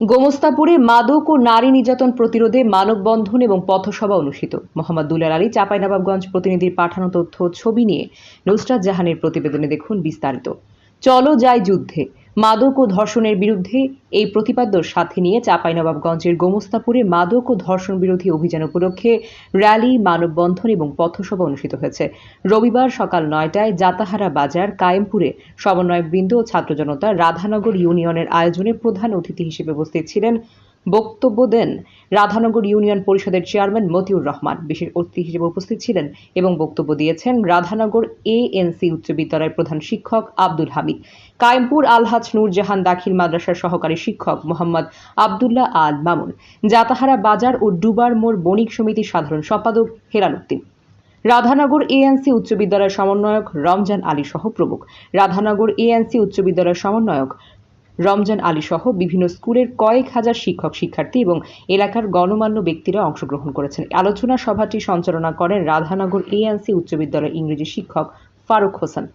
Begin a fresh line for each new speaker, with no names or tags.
গোমস্তাপুরে মাদক ও নারী নির্যাতন প্রতিরোধে মানববন্ধন এবং পথসভা অনুষ্ঠিত। মোহাম্মদ দুলাল আলী চাঁপাইনবাবগঞ্জ প্রতিনিধির পাঠানো তথ্য ছবি নিয়ে নুসরাত জাহানের প্রতিবেদনে দেখুন বিস্তারিত। চলো যাই যুদ্ধে। মাদক ও ধর্ষণের বিরুদ্ধে এই প্রতিপাদ্য সাথে নিয়ে চাঁপাইনবাবগঞ্জের গোমস্তাপুরে মাদক ও ধর্ষণ বিরোধী অভিযান উপলক্ষে র্যালি, মানববন্ধন এবং পথসভা অনুষ্ঠিত হয়েছে। রবিবার সকাল নয়টায় জাতাহারা বাজার, কায়েমপুরে সমন্বয়বৃন্দ ও ছাত্র জনতা রাধানগর ইউনিয়নের আয়োজনে প্রধান অতিথি হিসেবে উপস্থিত ছিলেন বক্তব্য দেন রাধানগর ইউনিয়ন পরিষদের চেয়ারম্যান মতিউর রহমান। বিশেষ অতিথি হিসেবে উপস্থিত ছিলেন এবং বক্তব্য দিয়েছেন রাধানগর এএনসি উচ্চ বিদ্যালয়ের প্রধান শিক্ষক আব্দুল হামিদ, কায়েমপুর আলহাজ নূরজাহান দাখিল মাদ্রাসার সহকারী শিক্ষক মোহাম্মদ আবদুল্লাহ আল মামুন, জাতাহারা বাজার ও ডুবার মোড় বণিক সমিতির সাধারণ সম্পাদক হেলাল উদ্দিন, রাধানগর এএনসি উচ্চ বিদ্যালয়ের সমন্বয়ক রমজান আলী সহ প্রমুখ। রাধানগর এএনসি উচ্চ বিদ্যালয়ের সমন্বয়ক রমজান আলী সহ বিভিন্ন স্কুলের কয়েক হাজার শিক্ষক, শিক্ষার্থী এবং এলাকার গণমান্য ব্যক্তিরা অংশগ্রহণ করেছেন। আলোচনা সভাটি সঞ্চালনা করেন রাধানগর এএনসি উচ্চ বিদ্যালয়ের ইংরেজি শিক্ষক ফারুক হোসেন।